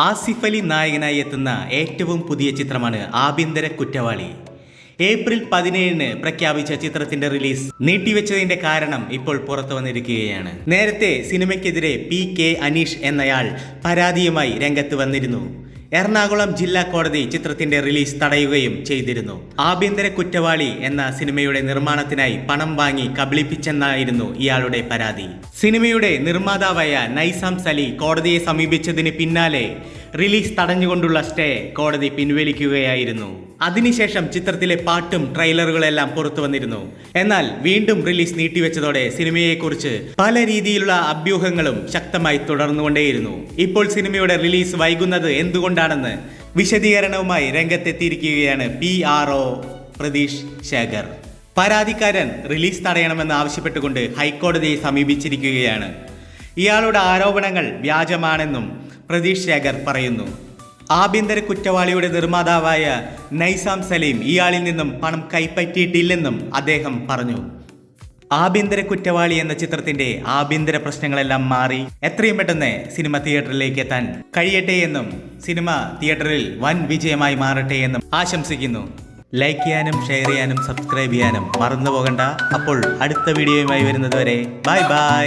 ആസിഫ് അലി നായകനായി എത്തുന്ന ഏറ്റവും പുതിയ ചിത്രമാണ് ആഭ്യന്തര കുറ്റവാളി. ഏപ്രിൽ പതിനേഴിന് പ്രഖ്യാപിച്ച ചിത്രത്തിന്റെ റിലീസ് നീട്ടിവെച്ചതിന്റെ കാരണം ഇപ്പോൾ പുറത്തു വന്നിരിക്കുകയാണ്. നേരത്തെ സിനിമയ്ക്കെതിരെ പി കെ അനീഷ് എന്നയാൾ പരാതിയുമായി രംഗത്ത് വന്നിരുന്നു. എറണാകുളം ജില്ലാ കോടതി ചിത്രത്തിന്റെ റിലീസ് തടയുകയും ചെയ്തിരുന്നു. ആഭ്യന്തര കുറ്റവാളി എന്ന സിനിമയുടെ നിർമ്മാണത്തിനായി പണം വാങ്ങി കബളിപ്പിച്ചെന്നായിരുന്നു ഇയാളുടെ പരാതി. സിനിമയുടെ നിർമ്മാതാവായ നൈസാം സലി കോടതിയെ സമീപിച്ചതിന് പിന്നാലെ റിലീസ് തടഞ്ഞുകൊണ്ടുള്ള സ്റ്റേ കോടതി പിൻവലിക്കുകയായിരുന്നു. അതിനുശേഷം ചിത്രത്തിലെ പാട്ടും ട്രെയിലറുകളെല്ലാം പുറത്തു വന്നിരുന്നു. എന്നാൽ വീണ്ടും റിലീസ് നീട്ടിവെച്ചതോടെ സിനിമയെക്കുറിച്ച് പല രീതിയിലുള്ള അഭ്യൂഹങ്ങളും ശക്തമായി തുടർന്നുകൊണ്ടേയിരുന്നു. ഇപ്പോൾ സിനിമയുടെ റിലീസ് വൈകുന്നത് എന്തുകൊണ്ടാണെന്ന് വിശദീകരണവുമായി രംഗത്തെത്തിയിരിക്കുകയാണ് P R O Pratheesh Sekhar. പരാതിക്കാരൻ റിലീസ് തടയണമെന്ന് ആവശ്യപ്പെട്ടുകൊണ്ട് ഹൈക്കോടതിയെ സമീപിച്ചിരിക്കുകയാണ്. ഇയാളുടെ ആരോപണങ്ങൾ വ്യാജമാണെന്നും പ്രതീഷ് ശേഖർ പറയുന്നു. ആഭ്യന്തര കുറ്റവാളിയുടെ നിർമ്മാതാവായ നൈസാം സലീം ഇയാളിൽ നിന്നും പണം കൈപ്പറ്റിയിട്ടില്ലെന്നും അദ്ദേഹം പറഞ്ഞു. ആഭ്യന്തര കുറ്റവാളി എന്ന ചിത്രത്തിന്റെ ആഭ്യന്തര പ്രശ്നങ്ങളെല്ലാം മാറി എത്രയും പെട്ടെന്ന് സിനിമ തിയേറ്ററിലേക്ക് എത്താൻ കഴിയട്ടെ എന്നും സിനിമ തിയേറ്ററിൽ വൻ വിജയമായി മാറട്ടെ എന്നും ആശംസിക്കുന്നു. ലൈക്ക് ചെയ്യാനും ഷെയർ ചെയ്യാനും സബ്സ്ക്രൈബ് ചെയ്യാനും മറന്നു പോകണ്ട അപ്പോൾ അടുത്ത വീഡിയോയുമായി വരുന്നത് വരെ bye bye.